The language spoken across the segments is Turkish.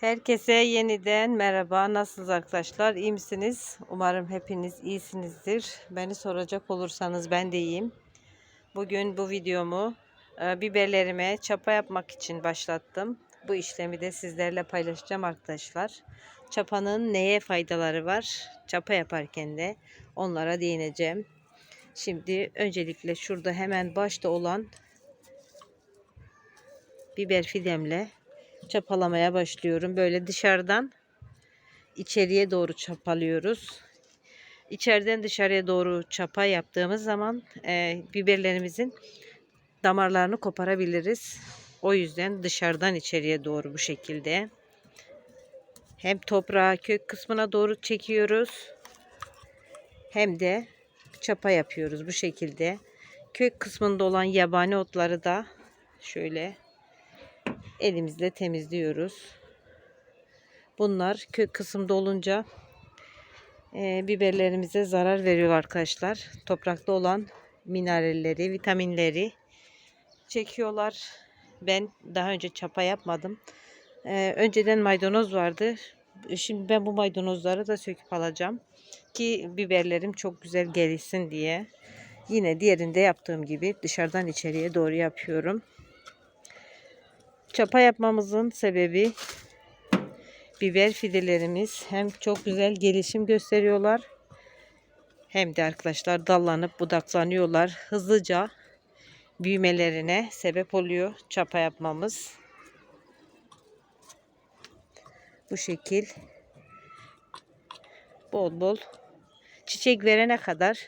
Herkese yeniden merhaba. Nasılsınız arkadaşlar? İyi misiniz? Umarım hepiniz iyisinizdir. Beni soracak olursanız ben de iyiyim. Bugün bu videomu e, biberlerime çapa yapmak için başlattım. Bu işlemi de sizlerle paylaşacağım arkadaşlar. Çapanın neye faydaları var? Çapa yaparken de onlara değineceğim. Şimdi öncelikle şurada hemen başta olan biber fidemle çapalamaya başlıyorum. Böyle dışarıdan içeriye doğru çapalıyoruz. İçeriden dışarıya doğru çapa yaptığımız zaman e, biberlerimizin damarlarını koparabiliriz. O yüzden dışarıdan içeriye doğru bu şekilde. Hem toprağa kök kısmına doğru çekiyoruz. Hem de çapa yapıyoruz bu şekilde. Kök kısmında olan yabani otları da şöyle elimizle temizliyoruz. Bunlar kök kısımda olunca e, biberlerimize zarar veriyor arkadaşlar. Toprakta olan mineralleri, vitaminleri çekiyorlar. Ben daha önce çapa yapmadım. E, önceden maydanoz vardı. Şimdi ben bu maydanozları da söküp alacağım. Ki biberlerim çok güzel gelişsin diye. Yine diğerinde yaptığım gibi dışarıdan içeriye doğru yapıyorum. Çapa yapmamızın sebebi biber fidelerimiz hem çok güzel gelişim gösteriyorlar hem de arkadaşlar dallanıp budaklanıyorlar. Hızlıca büyümelerine sebep oluyor çapa yapmamız. Bu şekil bol bol çiçek verene kadar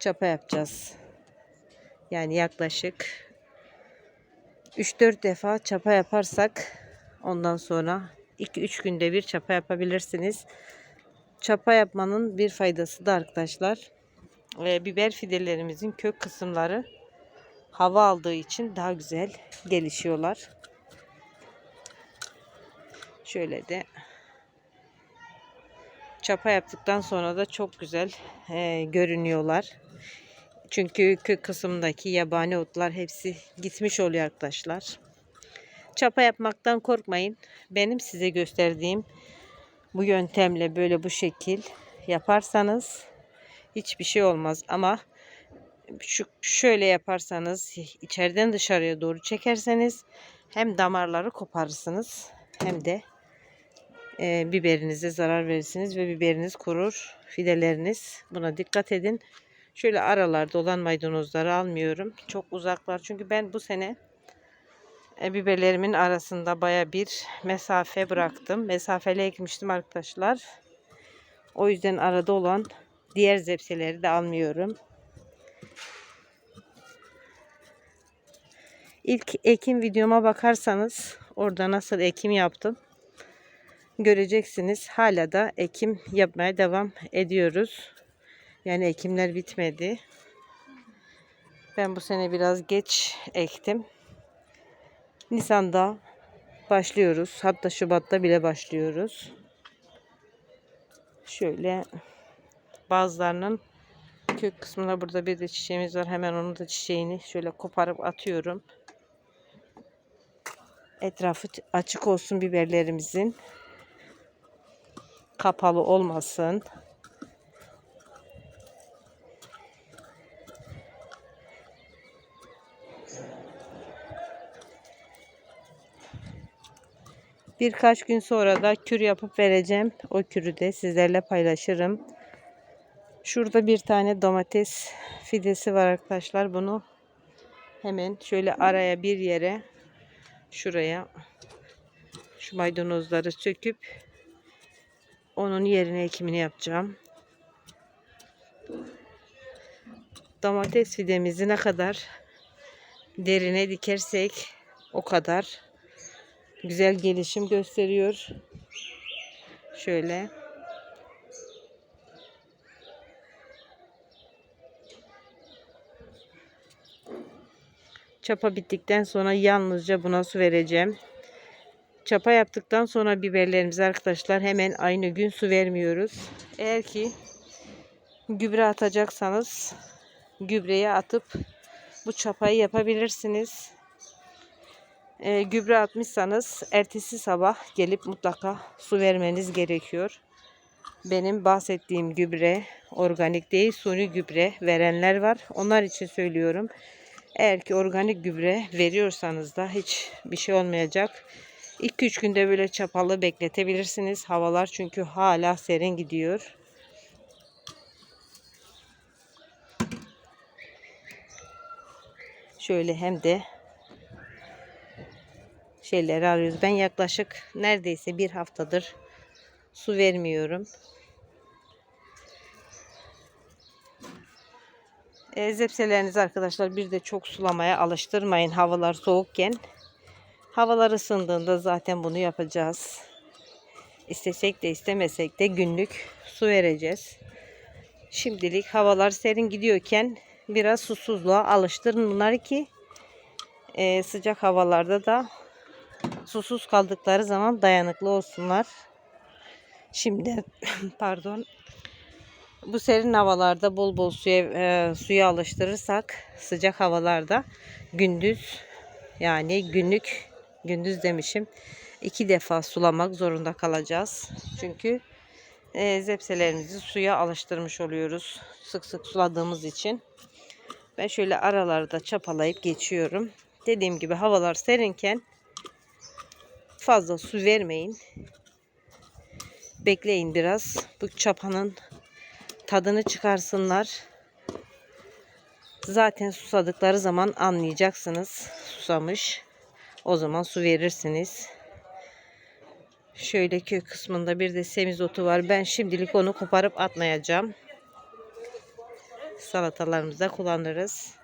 çapa yapacağız. Yani yaklaşık 3-4 defa çapa yaparsak ondan sonra 2-3 günde bir çapa yapabilirsiniz. Çapa yapmanın bir faydası da arkadaşlar e, biber fidelerimizin kök kısımları hava aldığı için daha güzel gelişiyorlar. Şöyle de çapa yaptıktan sonra da çok güzel e, görünüyorlar. Çünkü kök kısmındaki yabani otlar hepsi gitmiş oluyor arkadaşlar. Çapa yapmaktan korkmayın. Benim size gösterdiğim bu yöntemle böyle bu şekil yaparsanız hiçbir şey olmaz. Ama şu şöyle yaparsanız içeriden dışarıya doğru çekerseniz hem damarları koparırsınız hem de e, biberinize zarar verirsiniz ve biberiniz kurur. Fideleriniz buna dikkat edin. Şöyle aralarda olan maydanozları almıyorum. Çok uzaklar. Çünkü ben bu sene e, biberlerimin arasında baya bir mesafe bıraktım. Mesafeli ekmiştim arkadaşlar. O yüzden arada olan diğer zepseleri de almıyorum. İlk ekim videoma bakarsanız orada nasıl ekim yaptım göreceksiniz. Hala da ekim yapmaya devam ediyoruz. Yani ekimler bitmedi. Ben bu sene biraz geç ektim. Nisan'da başlıyoruz. Hatta Şubat'ta bile başlıyoruz. Şöyle bazılarının kök kısmında burada bir de çiçeğimiz var. Hemen onun da çiçeğini şöyle koparıp atıyorum. Etrafı açık olsun biberlerimizin. Kapalı olmasın. Birkaç gün sonra da kür yapıp vereceğim. O kürü de sizlerle paylaşırım. Şurada bir tane domates fidesi var arkadaşlar. Bunu hemen şöyle araya bir yere şuraya şu maydanozları söküp onun yerine ekimini yapacağım. Domates fidemizi ne kadar derine dikersek o kadar güzel gelişim gösteriyor. Şöyle. Çapa bittikten sonra yalnızca buna su vereceğim. Çapa yaptıktan sonra biberlerimizi arkadaşlar hemen aynı gün su vermiyoruz. Eğer ki gübre atacaksanız gübreye atıp bu çapayı yapabilirsiniz. E, gübre atmışsanız ertesi sabah gelip mutlaka su vermeniz gerekiyor. Benim bahsettiğim gübre organik değil suni gübre verenler var. Onlar için söylüyorum. Eğer ki organik gübre veriyorsanız da hiç bir şey olmayacak. 2-3 günde böyle çapalı bekletebilirsiniz. Havalar çünkü hala serin gidiyor. Şöyle hem de şeyleri arıyoruz. Ben yaklaşık neredeyse bir haftadır su vermiyorum. E, zepselerinizi arkadaşlar bir de çok sulamaya alıştırmayın havalar soğukken. Havalar ısındığında zaten bunu yapacağız. İstesek de istemesek de günlük su vereceğiz. Şimdilik havalar serin gidiyorken biraz susuzluğa alıştırın bunları ki e, sıcak havalarda da susuz kaldıkları zaman dayanıklı olsunlar. Şimdi pardon bu serin havalarda bol bol suya e, suya alıştırırsak sıcak havalarda gündüz yani günlük gündüz demişim iki defa sulamak zorunda kalacağız. Çünkü e, zepselerimizi suya alıştırmış oluyoruz sık sık suladığımız için. Ben şöyle aralarda çapalayıp geçiyorum. Dediğim gibi havalar serinken fazla su vermeyin. Bekleyin biraz. Bu çapanın tadını çıkarsınlar. Zaten susadıkları zaman anlayacaksınız. Susamış. O zaman su verirsiniz. Şöyle kök kısmında bir de semizotu var. Ben şimdilik onu koparıp atmayacağım. Salatalarımızda kullanırız.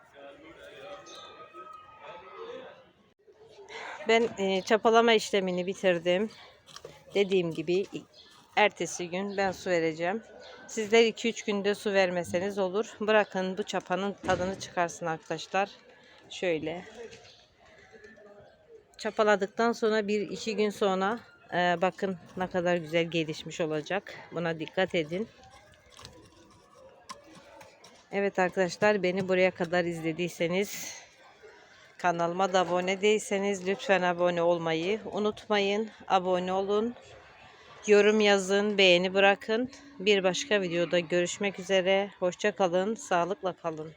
Ben e, çapalama işlemini bitirdim. Dediğim gibi ertesi gün ben su vereceğim. Sizler 2-3 günde su vermeseniz olur. Bırakın bu çapanın tadını çıkarsın arkadaşlar. Şöyle. Çapaladıktan sonra 1-2 gün sonra e, bakın ne kadar güzel gelişmiş olacak. Buna dikkat edin. Evet arkadaşlar beni buraya kadar izlediyseniz kanalıma da abone değilseniz lütfen abone olmayı unutmayın. Abone olun. Yorum yazın, beğeni bırakın. Bir başka videoda görüşmek üzere. Hoşça kalın, sağlıkla kalın.